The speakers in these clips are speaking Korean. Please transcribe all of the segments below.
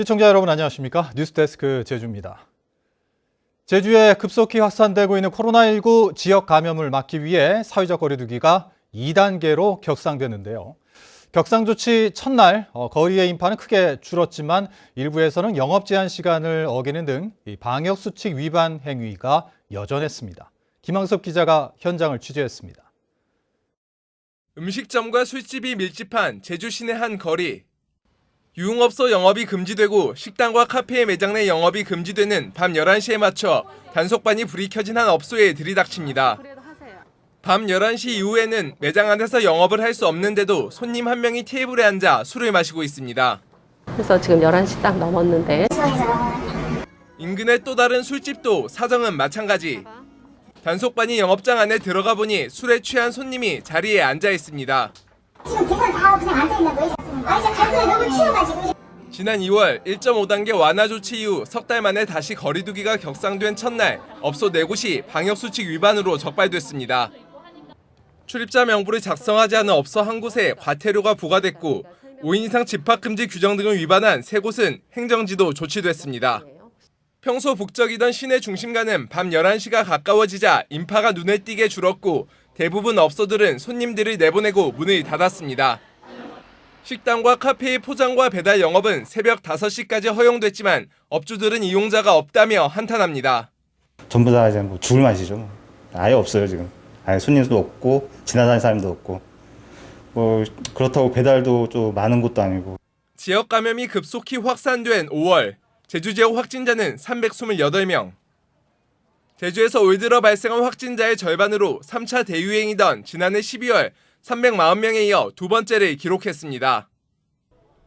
시청자 여러분 안녕하십니까? 뉴스데스크 제주입니다. 제주에 급속히 확산되고 있는 코로나19 지역 감염을 막기 위해 사회적 거리두기가 2단계로 격상되는데요. 격상 조치 첫날 어, 거리의 인파는 크게 줄었지만 일부에서는 영업 제한 시간을 어기는 등이 방역 수칙 위반 행위가 여전했습니다. 김항섭 기자가 현장을 취재했습니다. 음식점과 술집이 밀집한 제주 시내 한 거리. 유흥업소 영업이 금지되고 식당과 카페의 매장 내 영업이 금지되는 밤 11시에 맞춰 단속반이 불이 켜진 한 업소에 들이닥칩니다. 밤 11시 이후에는 매장 안에서 영업을 할 수 없는데도 손님 한 명이 테이블에 앉아 술을 마시고 있습니다. 그래서 지금 11시 딱 넘었는데 인근의 또 다른 술집도 사정은 마찬가지. 단속반이 영업장 안에 들어가 보니 술에 취한 손님이 자리에 앉아 있습니다. 지금 계산 다 하고 그냥 앉아 있는 거예요. 아. 지난 2월 1.5단계 완화 조치 이후 석 달 만에 다시 거리두기가 격상된 첫날 업소 4곳이 방역수칙 위반으로 적발됐습니다. 출입자 명부를 작성하지 않은 업소 한 곳에 과태료가 부과됐고 5인 이상 집합금지 규정 등을 위반한 세 곳은 행정지도 조치됐습니다. 평소 북적이던 시내 중심가는 밤 11시가 가까워지자 인파가 눈에 띄게 줄었고 대부분 업소들은 손님들을 내보내고 문을 닫았습니다. 식당과 카페의 포장과 배달 영업은 새벽 5시까지 허용됐지만 업주들은 이용자가 없다며 한탄합니다. 전부 다 이제 뭐 죽을 맛이죠. 뭐. 아예 없어요 지금. 아예 손님도 없고 지나다니는 사람도 없고 뭐 그렇다고 배달도 좀 많은 곳도 아니고 지역 감염이 급속히 확산된 5월 제주 지역 확진자는 328명. 제주에서 올 들어 발생한 확진자의 절반으로 3차 대유행이던 지난해 12월 340명에 이어 두 번째를 기록했습니다.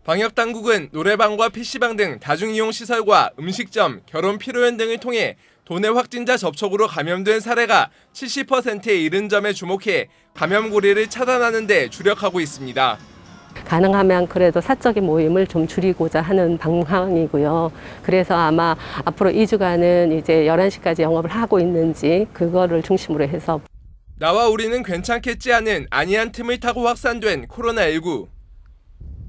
방역 당국은 노래방과 PC방 등 다중이용 시설과 음식점, 결혼 피로연 등을 통해 도내 확진자 접촉으로 감염된 사례가 70%에 이른 점에 주목해 감염 고리를 차단하는 데 주력하고 있습니다. 가능하면 그래도 사적인 모임을 좀 줄이고자 하는 방향이고요. 그래서 아마 앞으로 2주간은 이제 11시까지 영업을 하고 있는지 그거를 중심으로 해서 나와 우리는 괜찮겠지 하는 아니한 틈을 타고 확산된 코로나19.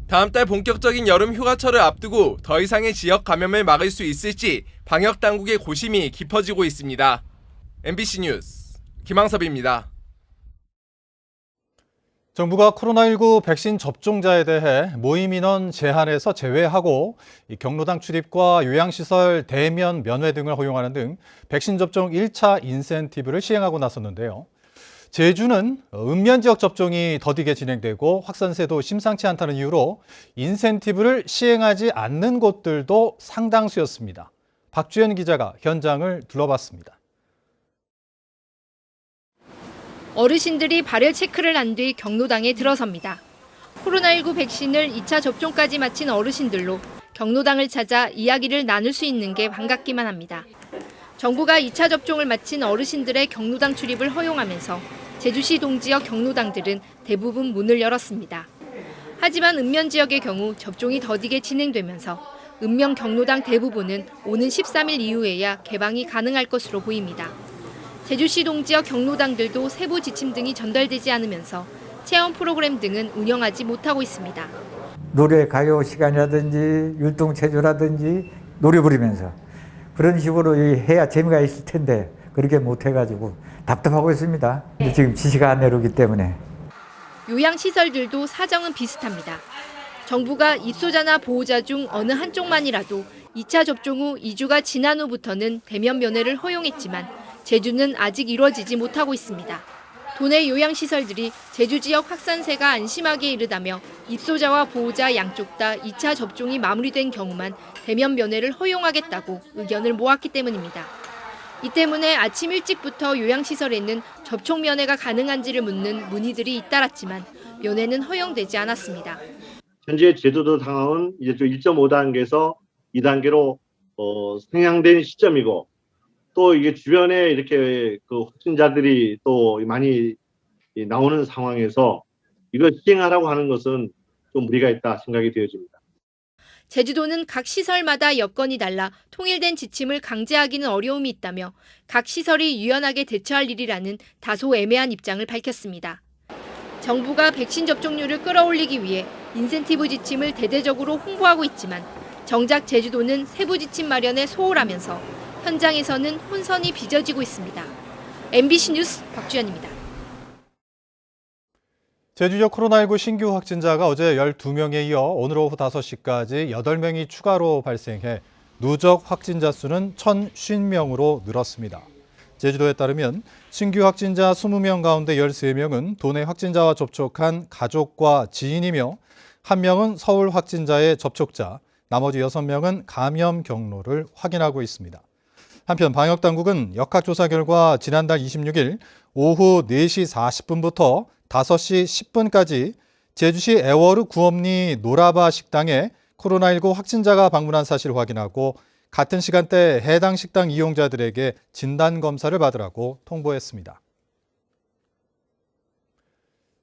다음 달 본격적인 여름 휴가철을 앞두고 더 이상의 지역 감염을 막을 수 있을지 방역 당국의 고심이 깊어지고 있습니다. MBC 뉴스 김항섭입니다. 정부가 코로나19 백신 접종자에 대해 모임 인원 제한에서 제외하고 이 경로당 출입과 요양시설 대면 면회 등을 허용하는 등 백신 접종 1차 인센티브를 시행하고 나섰는데요. 제주는 읍면 지역 접종이 더디게 진행되고 확산세도 심상치 않다는 이유로 인센티브를 시행하지 않는 곳들도 상당수였습니다. 박주현 기자가 현장을 둘러봤습니다. 어르신들이 발열 체크를 한 뒤 경로당에 들어섭니다. 코로나19 백신을 2차 접종까지 마친 어르신들로 경로당을 찾아 이야기를 나눌 수 있는 게 반갑기만 합니다. 정부가 2차 접종을 마친 어르신들의 경로당 출입을 허용하면서 제주시 동지역 경로당들은 대부분 문을 열었습니다. 하지만 읍면 지역의 경우 접종이 더디게 진행되면서 읍면 경로당 대부분은 오는 13일 이후에야 개방이 가능할 것으로 보입니다. 제주시 동지역 경로당들도 세부 지침 등이 전달되지 않으면서 체험 프로그램 등은 운영하지 못하고 있습니다. 노래 가요 시간이라든지 율동 체조라든지 노래 부르면서 그런 식으로 해야 재미가 있을 텐데 그렇게 못 해가지고 답답하고 있습니다. 근데 지금 지시가 안 내려오기 때문에 요양시설들도 사정은 비슷합니다. 정부가 입소자나 보호자 중 어느 한쪽만이라도 2차 접종 후 2주가 지난 후부터는 대면 면회를 허용했지만 제주는 아직 이루어지지 못하고 있습니다. 도내 요양시설들이 제주 지역 확산세가 안심하게 이르다며 입소자와 보호자 양쪽 다 2차 접종이 마무리된 경우만 대면 면회를 허용하겠다고 의견을 모았기 때문입니다. 이 때문에 아침 일찍부터 요양시설에는 접촉 면회가 가능한지를 묻는 문의들이 잇따랐지만 면회는 허용되지 않았습니다. 현재 제주도 상황은 이제 좀 1.5단계에서 2단계로 어, 상향된 시점이고 또 이게 주변에 이렇게 그 확진자들이 또 많이 이 나오는 상황에서 이걸 시행하라고 하는 것은 좀 무리가 있다 생각이 되어집니다. 제주도는 각 시설마다 여건이 달라 통일된 지침을 강제하기는 어려움이 있다며 각 시설이 유연하게 대처할 일이라는 다소 애매한 입장을 밝혔습니다. 정부가 백신 접종률을 끌어올리기 위해 인센티브 지침을 대대적으로 홍보하고 있지만 정작 제주도는 세부 지침 마련에 소홀하면서 현장에서는 혼선이 빚어지고 있습니다. MBC 뉴스 박주연입니다. 제주적 코로나19 신규 확진자가 어제 12명에 이어 오늘 오후 5시까지 8명이 추가로 발생해 누적 확진자 수는 1,050명으로 늘었습니다. 제주도에 따르면 신규 확진자 20명 가운데 13명은 도내 확진자와 접촉한 가족과 지인이며 한 명은 서울 확진자의 접촉자, 나머지 6명은 감염 경로를 확인하고 있습니다. 한편 방역당국은 역학조사 결과 지난달 26일 오후 4시 40분부터 5시 10분까지 제주시 애월읍 구엄리 노라바 식당에 코로나19 확진자가 방문한 사실을 확인하고 같은 시간대 해당 식당 이용자들에게 진단 검사를 받으라고 통보했습니다.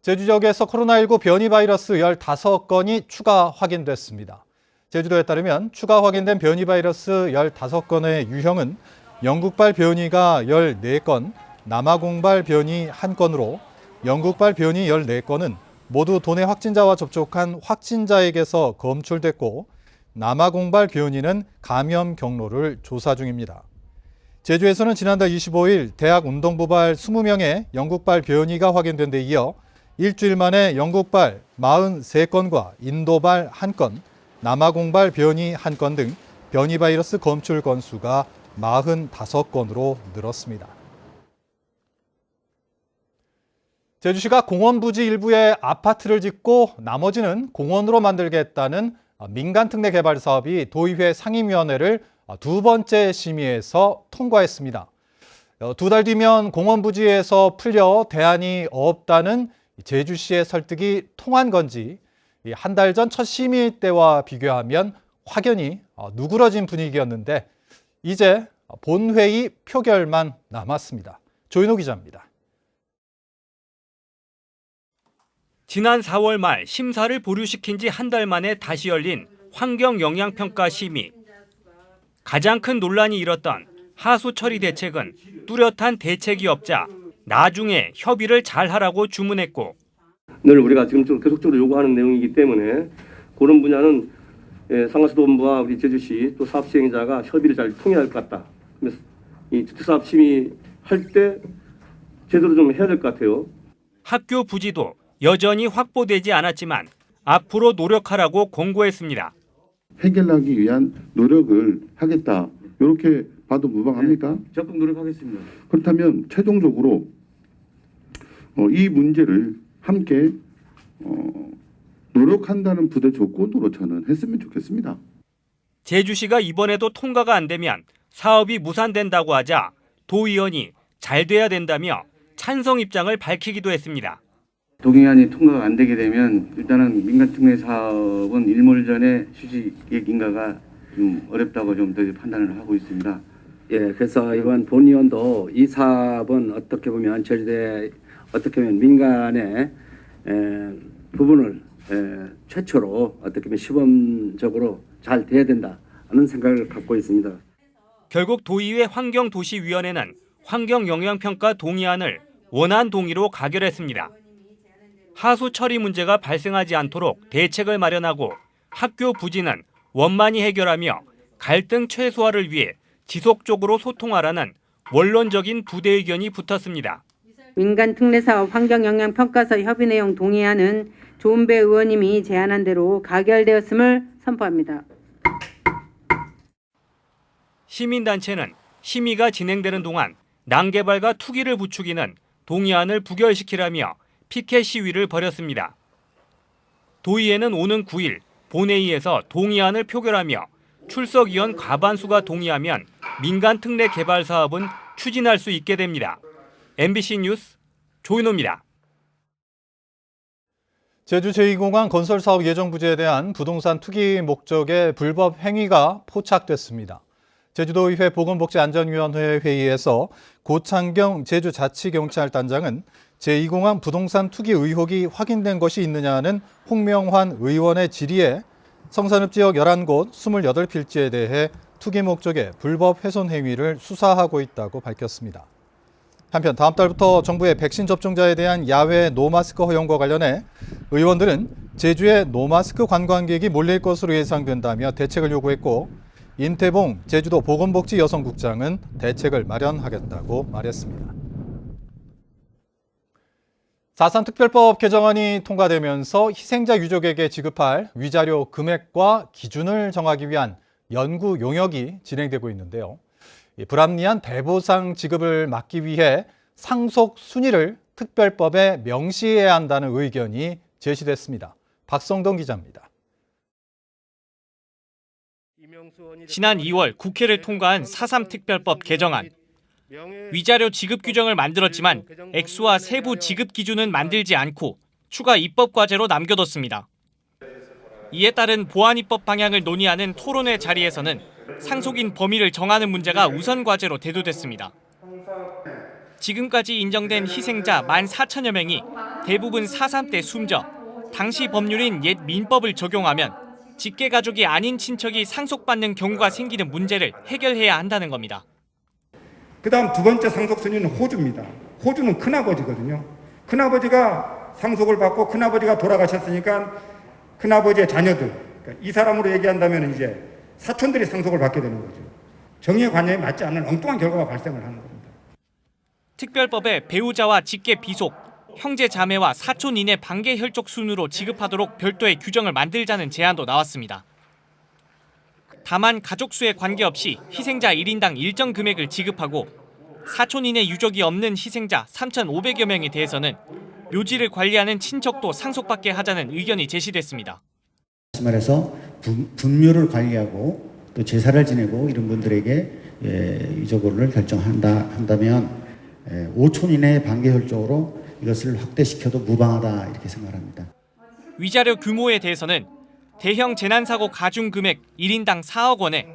제주 지역에서 코로나19 변이 바이러스 15건이 추가 확인됐습니다. 제주도에 따르면 추가 확인된 변이 바이러스 15건의 유형은 영국발 변이가 14건, 남아공발 변이 1건으로 영국발 변이 14건은 모두 도내 확진자와 접촉한 확진자에게서 검출됐고 남아공발 변이는 감염 경로를 조사 중입니다. 제주에서는 지난달 25일 대학 운동부발 20명의 영국발 변이가 확인된 데 이어 일주일 만에 영국발 43건과 인도발 1건, 남아공발 변이 1건 등 변이 바이러스 검출 건수가 45건으로 늘었습니다. 제주시가 공원 부지 일부에 아파트를 짓고 나머지는 공원으로 만들겠다는 민간 특례 개발 사업이 도의회 상임위원회를 두 번째 심의에서 통과했습니다. 두 달 뒤면 공원 부지에서 풀려 대안이 없다는 제주시의 설득이 통한 건지 한 달 전 첫 심의 때와 비교하면 확연히 누그러진 분위기였는데 이제 본회의 표결만 남았습니다. 조인호 기자입니다. 지난 4월 말 심사를 보류시킨 지 한 달 만에 다시 열린 환경영향평가 심의. 가장 큰 논란이 일었던 하수 처리 대책은 뚜렷한 대책이 없자 나중에 협의를 잘 하라고 주문했고 늘 우리가 지금 좀 계속적으로 요구하는 내용이기 때문에 그런 분야는 예, 상가수도본부와 우리 제주시 또 사업 시행자가 협의를 잘 통해야 할 것 같다. 그래서 이 주택사업 심의 할 때 제대로 좀 해야 될 것 같아요. 학교 부지도 여전히 확보되지 않았지만 앞으로 노력하라고 공고했습니다. 해결하기 위한 노력을 하겠다. 이렇게 봐도 무방합니까? 적극 노력하겠습니다. 그렇다면 최종적으로 어, 이 문제를 함께 어, 노력한다는 부대 조건으로 저는 했으면 좋겠습니다. 제주시가 이번에도 통과가 안 되면 사업이 무산된다고 하자 도의원이 잘 돼야 된다며 찬성 입장을 밝히기도 했습니다. 동의안이 통과가 안 되게 되면 일단은 민간 특례 사업은 일몰전에 수직액 인가가 좀 어렵다고 좀더 판단을 하고 있습니다. 예, 그래서 이번 본의원도 이 사업은 어떻게 보면 제주대 어떻게 보면 민간의 에, 부분을 에, 최초로 어떻게 보면 시범적으로 잘 돼야 된다는 생각을 갖고 있습니다. 결국 도의회 환경도시위원회는 환경영향평가 동의안을 원안 동의로 가결했습니다. 하수 처리 문제가 발생하지 않도록 대책을 마련하고 학교 부지는 원만히 해결하며 갈등 최소화를 위해 지속적으로 소통하라는 원론적인 부대 의견이 붙었습니다. 민간 특례 사업 환경 영향 평가서 협의 내용 동의안은 조은배 의원님이 제안한 대로 가결되었음을 선포합니다. 시민단체는 심의가 진행되는 동안 난개발과 투기를 부추기는 동의안을 부결시키라며 피켓 시위를 벌였습니다. 도의회는 오는 9일 본회의에서 동의안을 표결하며 출석위원 과반수가 동의하면 민간 특례 개발 사업은 추진할 수 있게 됩니다. MBC 뉴스 조인호입니다. 제주 제2공항 건설 사업 예정 부지에 대한 부동산 투기 목적의 불법 행위가 포착됐습니다. 제주도의회 보건복지안전위원회 회의에서 고창경 제주자치경찰단장은 제2공항 부동산 투기 의혹이 확인된 것이 있느냐는 홍명환 의원의 질의에 성산읍 지역 11곳 28필지에 대해 투기 목적의 불법 훼손 행위를 수사하고 있다고 밝혔습니다. 한편 다음 달부터 정부의 백신 접종자에 대한 야외 노마스크 허용과 관련해 의원들은 제주에 노마스크 관광객이 몰릴 것으로 예상된다며 대책을 요구했고 임태봉 제주도 보건복지 여성국장은 대책을 마련하겠다고 말했습니다. 4.3 특별법 개정안이 통과되면서 희생자 유족에게 지급할 위자료 금액과 기준을 정하기 위한 연구 용역이 진행되고 있는데요. 이 불합리한 배보상 지급을 막기 위해 상속 순위를 특별법에 명시해야 한다는 의견이 제시됐습니다. 박성동 기자입니다. 지난 2월 국회를 통과한 4.3 특별법 개정안. 위자료 지급 규정을 만들었지만 액수와 세부 지급 기준은 만들지 않고 추가 입법 과제로 남겨뒀습니다. 이에 따른 보안 입법 방향을 논의하는 토론회 자리에서는 상속인 범위를 정하는 문제가 우선 과제로 대두됐습니다. 지금까지 인정된 희생자 14,000여 명이 대부분 4.3 때 숨져 당시 법률인 옛 민법을 적용하면 직계 가족이 아닌 친척이 상속받는 경우가 생기는 문제를 해결해야 한다는 겁니다. 그 다음 두 번째 상속 순위는 호주입니다. 호주는 큰아버지거든요. 큰아버지가 상속을 받고 큰아버지가 돌아가셨으니까 큰아버지의 자녀들 그러니까 이 사람으로 얘기한다면 이제 사촌들이 상속을 받게 되는 거죠. 정의의 관념에 맞지 않는 엉뚱한 결과가 발생을 하는 겁니다. 특별법에 배우자와 직계 비속, 형제 자매와 사촌 이내 반계 혈족 순으로 지급하도록 별도의 규정을 만들자는 제안도 나왔습니다. 다만 가족 수에 관계없이 희생자 1인당 일정 금액을 지급하고 사촌 이내 유족이 없는 희생자 3,500여 명에 대해서는 묘지를 관리하는 친척도 상속받게 하자는 의견이 제시됐습니다. 말해서 분, 분묘를 관리하고 또 제사를 지내고 이런 분들에게 예, 유족을 결정한다 한다면 예, 5촌 이내의 반계혈적으로 이것을 확대시켜도 무방하다 이렇게 생각합니다. 위자료 규모에 대해서는 대형 재난사고 가중 금액 1인당 4억 원에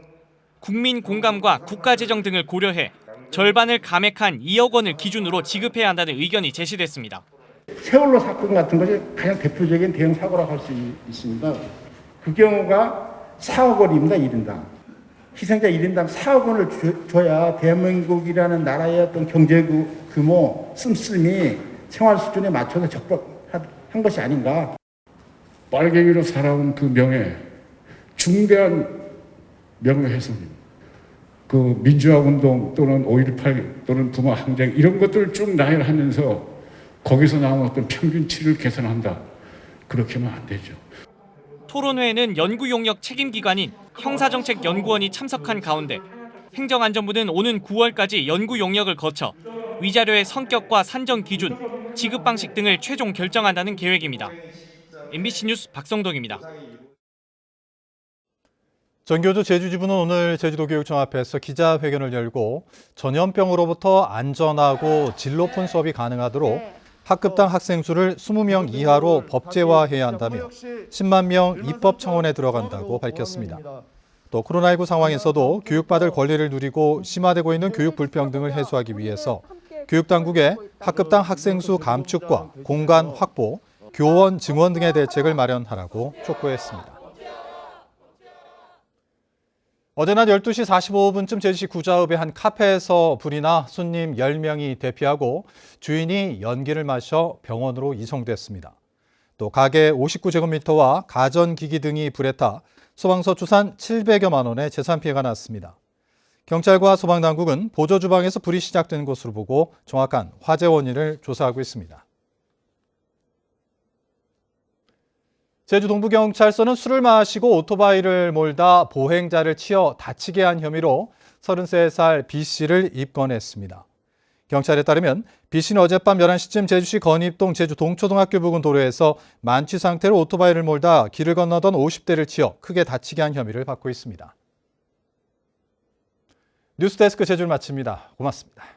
국민 공감과 국가재정 등을 고려해 절반을 감액한 2억 원을 기준으로 지급해야 한다는 의견이 제시됐습니다. 세월호 사건 같은 것이 가장 대표적인 대형 사고라고 할 수 있습니다. 그 경우가 4억 원입니다. 1인당. 희생자 1인당 4억 원을 줘, 줘야 대한민국이라는 나라의 어떤 경제 규모, 씀씀이 생활 수준에 맞춰서 적법한 것이 아닌가. 빨갱이로 살아온 그 명예, 중대한 명예훼손입니다. 그 민주화 운동 또는 5.18 또는 부마 항쟁 이런 것들을 쭉 나열하면서 거기서 나온 어떤 평균치를 개선한다. 그렇게 하면 안 되죠. 토론회에는 연구 용역 책임 기관인 형사정책연구원이 참석한 가운데 행정안전부는 오는 9월까지 연구 용역을 거쳐 위자료의 성격과 산정 기준, 지급 방식 등을 최종 결정한다는 계획입니다. MBC 뉴스 박성동입니다. 전교조 제주지부는 오늘 제주도교육청 앞에서 기자회견을 열고 전염병으로부터 안전하고 질 높은 수업이 가능하도록 학급당 학생 수를 20명 이하로 법제화해야 한다며 10만 명 입법 청원에 들어간다고 밝혔습니다. 또 코로나19 상황에서도 교육받을 권리를 누리고 심화되고 있는 교육 불평등을 해소하기 위해서 교육당국에 학급당 학생 수 감축과 공간 확보, 교원 증원 등의 대책을 마련하라고 촉구했습니다. 어제 낮 12시 45분쯤 제주시 구자읍의 한 카페에서 불이 나 손님 10명이 대피하고 주인이 연기를 마셔 병원으로 이송됐습니다. 또 가게 59제곱미터와 가전기기 등이 불에 타 소방서 추산 700여만 원의 재산 피해가 났습니다. 경찰과 소방당국은 보조 주방에서 불이 시작된 것으로 보고 정확한 화재 원인을 조사하고 있습니다. 제주 동부경찰서는 술을 마시고 오토바이를 몰다 보행자를 치어 다치게 한 혐의로 33살 B씨를 입건했습니다. 경찰에 따르면 B씨는 어젯밤 11시쯤 제주시 건입동 제주 동초등학교 부근 도로에서 만취 상태로 오토바이를 몰다 길을 건너던 50대를 치어 크게 다치게 한 혐의를 받고 있습니다. 뉴스데스크 제주를 마칩니다. 고맙습니다.